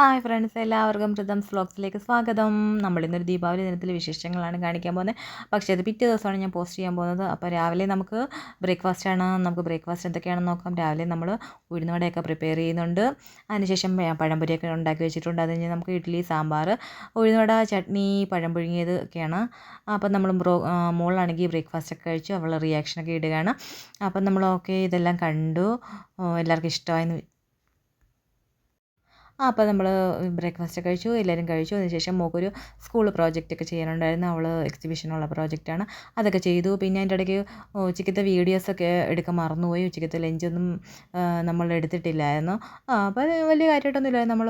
Hi friends എല്ലാവർക്കും പ്രിതംസ് വ്ലോഗ്സിലേക്ക് സ്വാഗതം. നമ്മളിന്നൊരു ദീപാവലി ദിനത്തിലെ വിശേഷങ്ങളാണ് കാണിക്കാൻ പോകുന്നത്. പക്ഷേ അത് പിറ്റേ ദിവസമാണ് ഞാൻ പോസ്റ്റ് ചെയ്യാൻ പോകുന്നത്. അപ്പോൾ രാവിലെ നമുക്ക് ബ്രേക്ക്ഫാസ്റ്റാണ് നമുക്ക് ബ്രേക്ക്ഫാസ്റ്റ് എന്തൊക്കെയാണെന്ന് നോക്കാം. രാവിലെ നമ്മൾ ഉഴുന്നുവടയൊക്കെ പ്രിപ്പയർ ചെയ്യുന്നുണ്ട്. അതിനുശേഷം പഴംപൊരിയൊക്കെ ഉണ്ടാക്കി വെച്ചിട്ടുണ്ട്. അത് കഴിഞ്ഞ് നമുക്ക് ഇഡ്ഡലി സാമ്പാർ ഉഴുന്നുവട ചട്നി പഴം പുഴുങ്ങിയത് ഒക്കെയാണ്. അപ്പം നമ്മൾ ബ്രോ മോളാണെങ്കിൽ ബ്രേക്ക്ഫാസ്റ്റൊക്കെ കഴിച്ചു. അവൾ റിയാക്ഷനൊക്കെ ഇടുകയാണ്. അപ്പം നമ്മൾ ഓക്കെ ഇതെല്ലാം കണ്ടു. എല്ലാവർക്കും ഇഷ്ടമായെന്ന് അപ്പോൾ നമ്മൾ ബ്രേക്ക്ഫാസ്റ്റ് കഴിച്ചു എല്ലാവരും കഴിച്ചു. അതിനുശേഷം മോക്കൊരു സ്കൂൾ പ്രോജക്റ്റ് ഒക്കെ ചെയ്യാനുണ്ടായിരുന്നു. അവൾ എക്സിബിഷനുള്ള പ്രോജക്റ്റാണ് അതൊക്കെ ചെയ്തു. പിന്നെ അതിന്റെ ഇടയ്ക്ക് ഉച്ചക്കത്തെ വീഡിയോസൊക്കെ എടുക്കാൻ മറന്നുപോയി. ഉച്ചക്കത്തെ ലഞ്ചൊന്നും നമ്മൾ എടുത്തിട്ടില്ലായിരുന്നു. ആ അപ്പോൾ വലിയ കാര്യമായിട്ടൊന്നുമില്ല. നമ്മൾ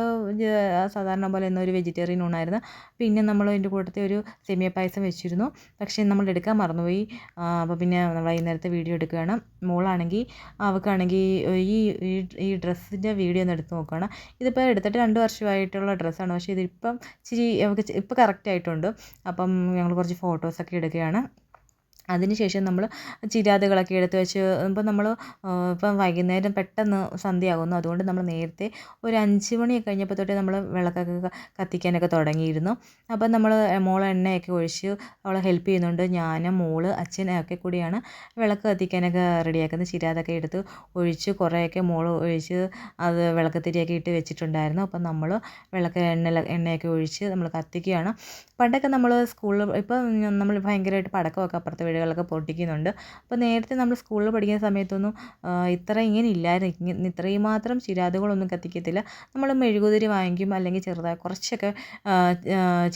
സാധാരണ പോലെ ഇന്നൊരു വെജിറ്റേറിയൻ ഊണായിരുന്നു. പിന്നെ നമ്മൾ അതിന്റെ കൂട്ടത്തിൽ ഒരു സെമിയ പായസം വെച്ചിരുന്നു. പക്ഷേ നമ്മൾ എടുക്കാൻ മറന്നുപോയി. അപ്പോൾ പിന്നെ നമ്മൾ വൈകുന്നേരത്തെ വീഡിയോ എടുക്കുകയാണ്. മോളാണെങ്കിൽ അവൾക്കാണെങ്കിൽ ഈ ഈ ഡ്രസ്സിന്റെ വീഡിയോ ഒന്ന് എടുത്ത് നോക്കുകയാണ്. ഇതിപ്പോൾ എടുത്തിട്ട് രണ്ട് വർഷമായിട്ടുള്ള ഡ്രസ്സാണ്. പക്ഷേ ഇതിപ്പം ഇച്ചിരി നമുക്ക് ഇപ്പോൾ കറക്റ്റ് ആയിട്ടുണ്ട്. അപ്പം ഞങ്ങൾ കുറച്ച് ഫോട്ടോസൊക്കെ എടുക്കുകയാണ്. അതിനുശേഷം നമ്മൾ ചിരാതുകളൊക്കെ എടുത്ത് വെച്ച് ഇപ്പം നമ്മൾ ഇപ്പം വൈകുന്നേരം പെട്ടെന്ന് സന്ധ്യയാകുന്നു. അതുകൊണ്ട് നമ്മൾ നേരത്തെ ഒരു അഞ്ച് മണിയൊക്കെ കഴിഞ്ഞപ്പോൾ തൊട്ടേ നമ്മൾ വിളക്കൊക്കെ കത്തിക്കാനൊക്കെ തുടങ്ങിയിരുന്നു. അപ്പം നമ്മൾ മോൾ എണ്ണയൊക്കെ ഒഴിച്ച് അവളെ ഹെൽപ്പ് ചെയ്യുന്നുണ്ട്. ഞാനും മോൾ അച്ഛനൊക്കെ കൂടിയാണ് വിളക്ക് കത്തിക്കാനൊക്കെ റെഡിയാക്കുന്നത്. ചിരാതൊക്കെ എടുത്ത് ഒഴിച്ച് കുറേയൊക്കെ മോൾ ഒഴിച്ച് അത് വിളക്കത്തിരിയൊക്കെ ഇട്ട് വെച്ചിട്ടുണ്ടായിരുന്നു. അപ്പം നമ്മൾ വിളക്ക് എണ്ണ എണ്ണയൊക്കെ ഒഴിച്ച് നമ്മൾ കത്തിക്കുകയാണ്. പണ്ടൊക്കെ നമ്മൾ സ്കൂളിൽ ഇപ്പം നമ്മൾ ഭയങ്കരമായിട്ട് പടക്കമൊക്കെ അപ്പുറത്തെ വീടുകളിലൊക്കെ പൊട്ടിക്കുന്നുണ്ട്. അപ്പോൾ നേരത്തെ നമ്മൾ സ്കൂളിൽ പഠിക്കുന്ന സമയത്തൊന്നും ഇത്ര ഇങ്ങനെ ഇല്ലായിരുന്നു. ഇത്രയും മാത്രം ചിരാതുകളൊന്നും കത്തിക്കത്തില്ല. നമ്മൾ മെഴുകുതിരി വാങ്ങിക്കും അല്ലെങ്കിൽ ചെറുതായി കുറച്ചൊക്കെ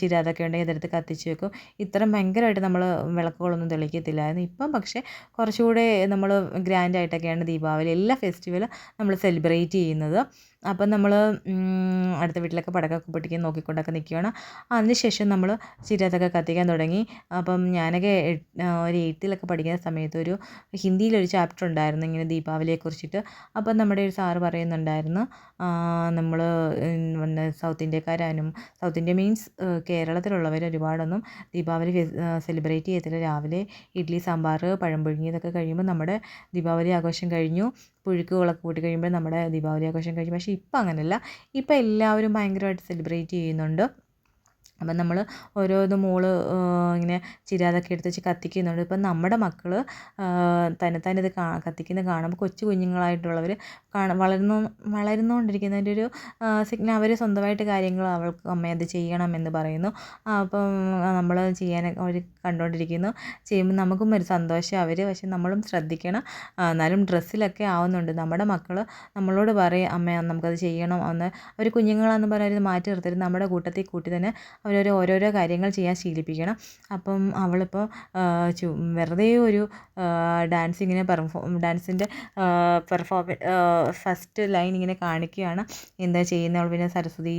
ചിരാതൊക്കെ ഉണ്ടെങ്കിൽ അതെടുത്ത് കത്തിച്ച് വെക്കും. ഇത്രയും ഭയങ്കരമായിട്ട് നമ്മൾ വിളക്കുകളൊന്നും തെളിക്കത്തില്ലായിരുന്നു. ഇപ്പം പക്ഷേ കുറച്ചുകൂടെ നമ്മൾ ഗ്രാൻഡായിട്ടൊക്കെയാണ് ദീപാവലി എല്ലാ ഫെസ്റ്റിവലും നമ്മൾ സെലിബ്രേറ്റ് ചെയ്യുന്നത്. അപ്പം നമ്മൾ അടുത്ത വീട്ടിലൊക്കെ പടക്കമൊക്കെ പൊട്ടിക്കാൻ നോക്കിക്കൊണ്ടൊക്കെ നിൽക്കുകയാണ് അതിനുശേഷം നമ്മൾ ചിരാതൊക്കെ കത്തിക്കാൻ തുടങ്ങി. അപ്പം ഞാനൊക്കെ ഒരു എയ്ത്തിലൊക്കെ പഠിക്കുന്ന സമയത്ത് ഒരു ഹിന്ദിയിലൊരു ചാപ്റ്റർ ഉണ്ടായിരുന്നു ഇങ്ങനെ ദീപാവലിയെ കുറിച്ചിട്ട്. അപ്പം നമ്മുടെ ഒരു സാറ് പറയുന്നുണ്ടായിരുന്നു നമ്മൾ സൗത്ത് ഇന്ത്യക്കാരാനും സൗത്ത് ഇന്ത്യ മീൻസ് കേരളത്തിലുള്ളവർ ഒരുപാടൊന്നും ദീപാവലി സെലിബ്രേറ്റ് ചെയ്യത്തില്ല. രാവിലെ ഇഡ്ഡലി സാമ്പാർ പഴം പുഴുങ്ങിയതൊക്കെ കഴിയുമ്പോൾ നമ്മുടെ ദീപാവലി ആഘോഷം കഴിഞ്ഞു. പുഴുക്കുകളൊക്കെ കൂട്ടി കഴിയുമ്പോൾ നമ്മുടെ ദീപാവലി ആഘോഷം കഴിഞ്ഞു പക്ഷേ ഇപ്പം അങ്ങനെയല്ല ഇപ്പം എല്ലാവരും ഭയങ്കരമായിട്ട് സെലിബ്രേറ്റ് ചെയ്യുന്നുണ്ട്. അപ്പം നമ്മൾ ഓരോന്ന് മോൾ ഇങ്ങനെ ചിരാതൊക്കെ എടുത്ത് വെച്ച് കത്തിക്കുന്നുണ്ട്. ഇപ്പം നമ്മുടെ മക്കൾ തന്നെത്താനെ ഇത് കാ കത്തിക്കുന്നത് കാണുമ്പോൾ കൊച്ചു കുഞ്ഞുങ്ങളായിട്ടുള്ളവർ കാണ വളർന്നു വളർന്നുകൊണ്ടിരിക്കുന്നതിന്റെ ഒരു സിഗ്നൽ അവർ സ്വന്തമായിട്ട് കാര്യങ്ങൾ അവൾക്ക് അമ്മ അത് ചെയ്യണം എന്ന് പറയുന്നു. അപ്പം നമ്മൾ ചെയ്യാൻ അവർ കണ്ടുകൊണ്ടിരിക്കുന്നു. ചെയ്യുമ്പോൾ നമുക്കും ഒരു സന്തോഷം അവർ പക്ഷെ നമ്മളും ശ്രദ്ധിക്കണം. എന്നാലും ഡ്രസ്സിലൊക്കെ ആവുന്നുണ്ട്. നമ്മുടെ മക്കൾ നമ്മളോട് പറയും അമ്മ നമുക്കത് ചെയ്യണം. എന്ന് അവർ കുഞ്ഞുങ്ങളാണെന്ന് പറഞ്ഞാൽ മാറ്റി നിർത്തരുത്. നമ്മുടെ കൂട്ടത്തിൽ കൂട്ടി തന്നെ അവരൊരു ഓരോരോ കാര്യങ്ങൾ ചെയ്യാൻ ശീലിപ്പിക്കണം. അപ്പം അവളിപ്പോൾ ചു വെറുതെ ഒരു ഡാൻസിങ്ങിനെ പെർഫോം ഡാൻസിന്റെ പെർഫോമ ഫസ്റ്റ് ലൈൻ ഇങ്ങനെ കാണിക്കുകയാണ്. എന്താ ചെയ്യുന്നത് അവൾ പിന്നെ സരസ്വതി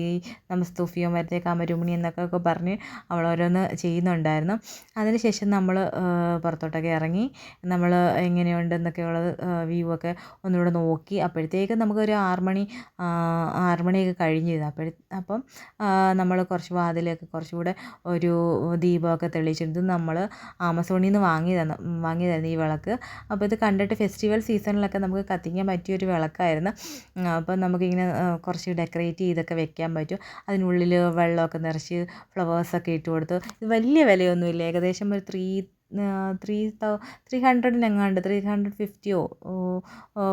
നമസ്തൂഫിയോ മരത്തെ കാമരൂമിണി എന്നൊക്കെ പറഞ്ഞ് അവൾ ഓരോന്ന് ചെയ്യുന്നുണ്ടായിരുന്നു. അതിനുശേഷം നമ്മൾ പുറത്തോട്ടൊക്കെ ഇറങ്ങി. നമ്മൾ എങ്ങനെയുണ്ടെന്നൊക്കെ ഉള്ളത് വ്യൂ ഒക്കെ ഒന്നുകൂടെ നോക്കി. അപ്പോഴത്തേക്കും നമുക്കൊരു ആറുമണി ആറുമണിയൊക്കെ ആറ് മണിയൊക്കെ കഴിഞ്ഞിരുന്നു. അപ്പോഴ അപ്പം നമ്മൾ കുറച്ച് വാതിലൊക്കെ കുറച്ചുകൂടെ ഒരു ദീപമൊക്കെ തെളിയിച്ചിട്ട് നമ്മൾ ആമസോണിൽ നിന്ന് വാങ്ങിയതാണ് വാങ്ങിയതായിരുന്നു ഈ വിളക്ക്. അപ്പോൾ ഇത് കണ്ടിട്ട് ഫെസ്റ്റിവൽ സീസണിലൊക്കെ നമുക്ക് കത്തിക്കാൻ പറ്റിയൊരു വിളക്കായിരുന്നു. അപ്പോൾ നമുക്കിങ്ങനെ കുറച്ച് ഡെക്കറേറ്റ് ചെയ്തൊക്കെ വെക്കാൻ പറ്റും. അതിനുള്ളിൽ വെള്ളമൊക്കെ നിറച്ച് ഫ്ലവേഴ്സൊക്കെ ഇട്ട് കൊടുത്ത്. വലിയ വിലയൊന്നുമില്ല. ഏകദേശം ഒരു ത്രീ ത്രീ തൗ ത്രീ ഹൺഡ്രഡിനെങ്ങാണ്ട് ത്രീ ഹൺഡ്രഡ് ഫിഫ്റ്റിയോ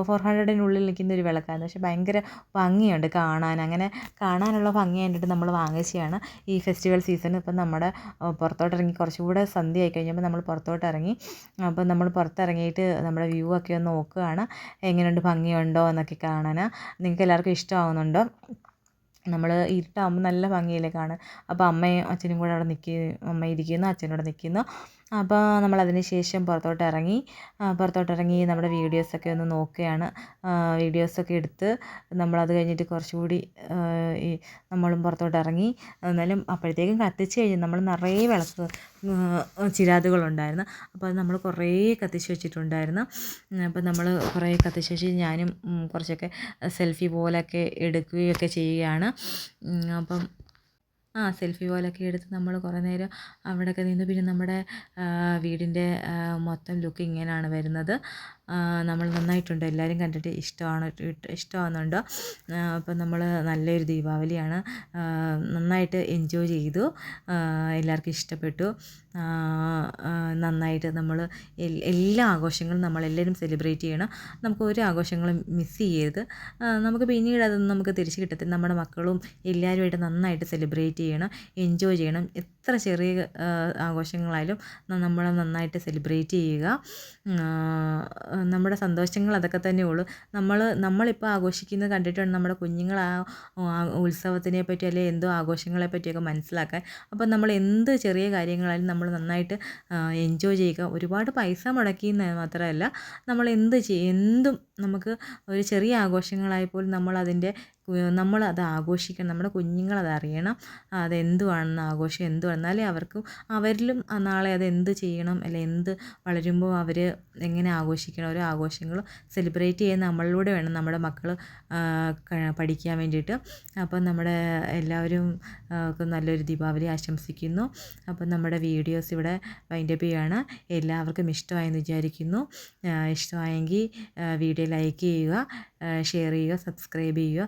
ഫോർ ഹൺഡ്രഡിനുള്ളിൽ നിൽക്കുന്ന ഒരു വിളക്കായിരുന്നു പക്ഷേ ഭയങ്കര ഭംഗിയുണ്ട് കാണാൻ. അങ്ങനെ കാണാനുള്ള ഭംഗി കണ്ടിട്ട് നമ്മൾ വാങ്ങിച്ചതാണ് ഈ ഫെസ്റ്റിവൽ സീസൺ ഇപ്പം നമ്മുടെ പുറത്തോട്ടിറങ്ങി കുറച്ചുകൂടെ സന്ധ്യ ആയി കഴിഞ്ഞപ്പോൾ നമ്മൾ പുറത്തോട്ട് ഇറങ്ങി അപ്പം നമ്മൾ പുറത്തിറങ്ങിയിട്ട് നമ്മുടെ വ്യൂ ഒക്കെ ഒന്ന് നോക്കുകയാണ്. എങ്ങനെയുണ്ട്? ഭംഗിയുണ്ടോ? എന്നൊക്കെ കാണാൻ. നിങ്ങൾക്ക് എല്ലാവർക്കും ഇഷ്ടമാവുന്നുണ്ടോ? നമ്മൾ ഇരുട്ടാകുമ്പോൾ നല്ല ഭംഗിയില്ലേ കാണാൻ. അപ്പോൾ അമ്മയും അച്ഛനും കൂടെ അവിടെ നിൽക്കുക അമ്മ ഇരിക്കുന്നു അച്ഛനോട് നിൽക്കുന്നു. അപ്പോൾ നമ്മൾ അതിന് ശേഷം പുറത്തോട്ട് ഇറങ്ങി പുറത്തോട്ട് ഇറങ്ങി നമ്മുടെ വീഡിയോസൊക്കെ ഒന്ന് നോക്കുകയാണ്. വീഡിയോസൊക്കെ എടുത്ത് നമ്മളത് കഴിഞ്ഞിട്ട് കുറച്ചുകൂടി ഈ നമ്മളും പുറത്തോട്ട് ഇറങ്ങി എന്നാലും അപ്പോഴത്തേക്കും കത്തിച്ച് കഴിഞ്ഞ്. നമ്മൾ നിറയെ വിളക്ക് ചിരാതുകളുണ്ടായിരുന്നു. അപ്പോൾ അത് നമ്മൾ കുറേ കത്തിച്ച് വെച്ചിട്ടുണ്ടായിരുന്നു. അപ്പോൾ നമ്മൾ കുറേ കത്തിച്ച് വെച്ച് ഞാനും കുറച്ചൊക്കെ സെൽഫി പോലൊക്കെ എടുക്കുകയൊക്കെ ചെയ്യുകയാണ്. അപ്പം ആ സെൽഫി പോലൊക്കെ എടുത്ത് നമ്മൾ കുറേ നേരം അവിടെയൊക്കെ നിന്ന് പിന്നെ നമ്മുടെ വീടിന്റെ മൊത്തം ലുക്ക് ഇങ്ങനെയാണ് വരുന്നത്. നമ്മൾ നന്നായിട്ടുണ്ട്. എല്ലാവരും കണ്ടിട്ട് ഇഷ്ടമാണ് ഇഷ്ടമാകുന്നുണ്ട് അപ്പം നമ്മൾ നല്ലൊരു ദീപാവലിയാണ് നന്നായിട്ട് എൻജോയ് ചെയ്തു. എല്ലാവർക്കും ഇഷ്ടപ്പെട്ടു. നന്നായിട്ട് നമ്മൾ എല്ലാ ആഘോഷങ്ങളും നമ്മളെല്ലാവരും സെലിബ്രേറ്റ് ചെയ്യണം. നമുക്ക് ഒരു ആഘോഷങ്ങളും മിസ് ചെയ്യരുത്. നമുക്ക് പിന്നീട് അതൊന്നും നമുക്ക് തിരിച്ച് കിട്ടത്തില്ല. നമ്മുടെ മക്കളും എല്ലാവരുമായിട്ട് നന്നായിട്ട് സെലിബ്രേറ്റ് ചെയ്യണം എൻജോയ് ചെയ്യണം. എത്ര ചെറിയ ആഘോഷങ്ങളായാലും നമ്മൾ നന്നായിട്ട് സെലിബ്രേറ്റ് ചെയ്യുക. നമ്മുടെ സന്തോഷങ്ങൾ അതൊക്കെ തന്നെ ഉള്ളൂ. നമ്മൾ നമ്മളിപ്പോൾ ആഘോഷിക്കുന്നത് കണ്ടിട്ടാണ് നമ്മുടെ കുഞ്ഞുങ്ങൾ ആ ഉത്സവത്തിനെ പറ്റി അല്ലെങ്കിൽ എന്തോ ആഘോഷങ്ങളെ പറ്റിയൊക്കെ മനസ്സിലാക്കാൻ. അപ്പോൾ നമ്മൾ എന്ത് ചെറിയ കാര്യങ്ങളായാലും നമ്മൾ നന്നായിട്ട് എൻജോയ് ചെയ്യുക. ഒരുപാട് പൈസ മുടക്കി മാത്രമല്ല നമ്മൾ എന്ത് ചെയ്യും എന്തും നമുക്ക് ഒരു ചെറിയ ആഘോഷങ്ങളായപ്പോൾ നമ്മളതിന്റെ നമ്മളത് ആഘോഷിക്കണം. നമ്മുടെ കുഞ്ഞുങ്ങളത് അറിയണം. അതെന്തുവാണെന്ന് ആഘോഷം എന്തുവാണ് എന്നാലേ അവർക്ക് അവരിലും നാളെ അത് എന്ത് ചെയ്യണം? അല്ലെ എന്ത് വളരുമ്പോൾ അവർ എങ്ങനെ ആഘോഷിക്കണം? ഓരോ ആഘോഷങ്ങളും സെലിബ്രേറ്റ് ചെയ്യാൻ നമ്മളിലൂടെ വേണം. നമ്മുടെ മക്കൾ പഠിക്കാൻ വേണ്ടിയിട്ട്. അപ്പം നമ്മുടെ എല്ലാവരും നല്ലൊരു ദീപാവലി ആശംസിക്കുന്നു. അപ്പം നമ്മുടെ വീഡിയോസ് ഇവിടെ വൈൻഡപ്പ് ചെയ്യുകയാണ്. എല്ലാവർക്കും ഇഷ്ടമായെന്ന് വിചാരിക്കുന്നു. ഇഷ്ടമായെങ്കിൽ വീഡിയോ ലൈക്ക് ചെയ്യുക ഷെയർ ചെയ്യുക സബ്സ്ക്രൈബ് ചെയ്യുക.